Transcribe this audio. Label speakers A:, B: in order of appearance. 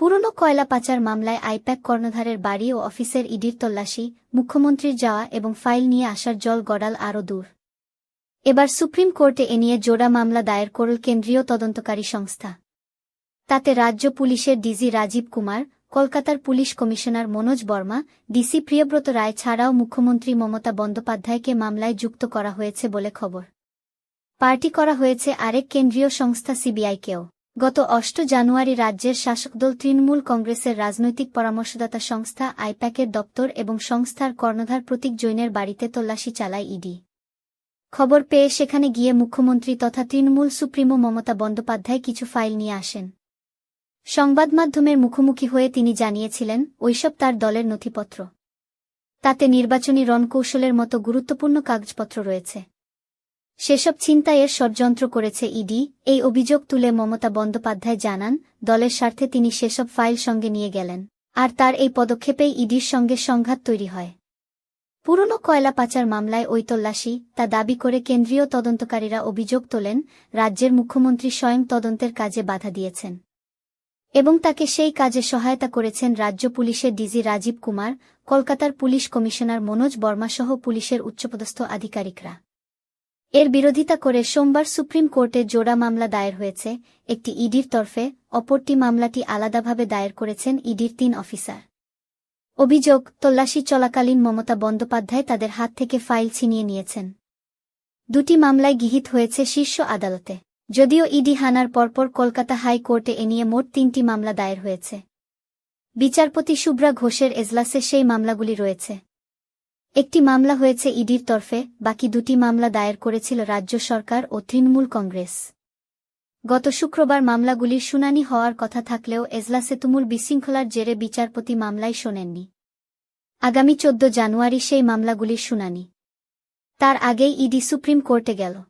A: পুরনো কয়লা পাচার মামলায় আইপ্যাক কর্ণধারের বাড়ি ও অফিসের ইডির তল্লাশি, মুখ্যমন্ত্রীর যাওয়া এবং ফাইল নিয়ে আসার জল গড়াল আরও দূর। এবার সুপ্রিম কোর্টে এ নিয়ে জোড়া মামলা দায়ের করল কেন্দ্রীয় তদন্তকারী সংস্থা। তাতে রাজ্য পুলিশের ডিজি রাজীব কুমার, কলকাতার police commissioner Manoj Verma, DC Priyabrata Roy ছাড়াও মুখ্যমন্ত্রী মমতা বন্দ্যোপাধ্যায়কে মামলায় যুক্ত করা হয়েছে বলে খবর। পার্টি করা হয়েছে আরেক কেন্দ্রীয় সংস্থা সিবিআইকেও। গত অষ্ট জানুয়ারি রাজ্যের শাসকদল তৃণমূল কংগ্রেসের রাজনৈতিক পরামর্শদাতা সংস্থা আইপ্যাকের দপ্তর এবং সংস্থার কর্ণধার প্রতীক জৈনের বাড়িতে তল্লাশি চালায় ইডি। খবর পেয়ে সেখানে গিয়ে মুখ্যমন্ত্রী তথা তৃণমূল সুপ্রিমো মমতা বন্দ্যোপাধ্যায় কিছু ফাইল নিয়ে আসেন। সংবাদমাধ্যমের মুখোমুখি হয়ে তিনি জানিয়েছিলেন, ওইসব তার দলের নথিপত্র। তাতে নির্বাচনী রণকৌশলের মতো গুরুত্বপূর্ণ কাগজপত্র রয়েছে। সেসব ছিনতাইয়ের ষড়যন্ত্র করেছে ইডি। এই অভিযোগ তুলে মমতা বন্দ্যোপাধ্যায় জানান, দলের স্বার্থে তিনি সেসব ফাইল সঙ্গে নিয়ে গেলেন, আর তার এই পদক্ষেপেই ইডির সঙ্গে সংঘাত তৈরি হয়। পুরনো কয়লা পাচার মামলায় ওই তল্লাশি তা দাবি করে কেন্দ্রীয় তদন্তকারীরা অভিযোগ তোলেন, রাজ্যের মুখ্যমন্ত্রী স্বয়ং তদন্তের কাজে বাধা দিয়েছেন। এবং তাকে সেই কাজে সহায়তা করেছেন রাজ্য পুলিশের ডিজি রাজীব কুমার, কলকাতার পুলিশ কমিশনার মনোজ বর্মাসহ পুলিশের উচ্চপদস্থ আধিকারিকরা। এর বিরোধিতা করে সোমবার সুপ্রিম কোর্টে জোড়া মামলা দায়ের হয়েছে, একটি ইডির তরফে, অপরটি মামলাটি আলাদাভাবে দায়ের করেছেন ইডির তিন অফিসার। অভিযোগ, তল্লাশি চলাকালীন মমতা বন্দ্যোপাধ্যায় তাদের হাত থেকে ফাইল ছিনিয়ে নিয়েছেন। দুটি মামলায় গৃহীত হয়েছে শীর্ষ আদালতে। যদিও ইডি হানার পরপর কলকাতা হাইকোর্টে এ নিয়ে মোট তিনটি মামলা দায়ের হয়েছে। বিচারপতি শুভ্রা ঘোষের এজলাসে সেই মামলাগুলি রয়েছে। একটি মামলা হয়েছে ইডির তরফে, বাকি দুটি মামলা দায়ের করেছিল রাজ্য সরকার ও তৃণমূল কংগ্রেস। গত শুক্রবার মামলাগুলির শুনানি হওয়ার কথা থাকলেও এজলা তুমুল বিশৃঙ্খলার জেরে বিচারপতি মামলায় শোনেননি। আগামী চোদ্দ জানুয়ারি সেই মামলাগুলির শুনানি। তার আগেই ইডি সুপ্রিম কোর্টে গেল।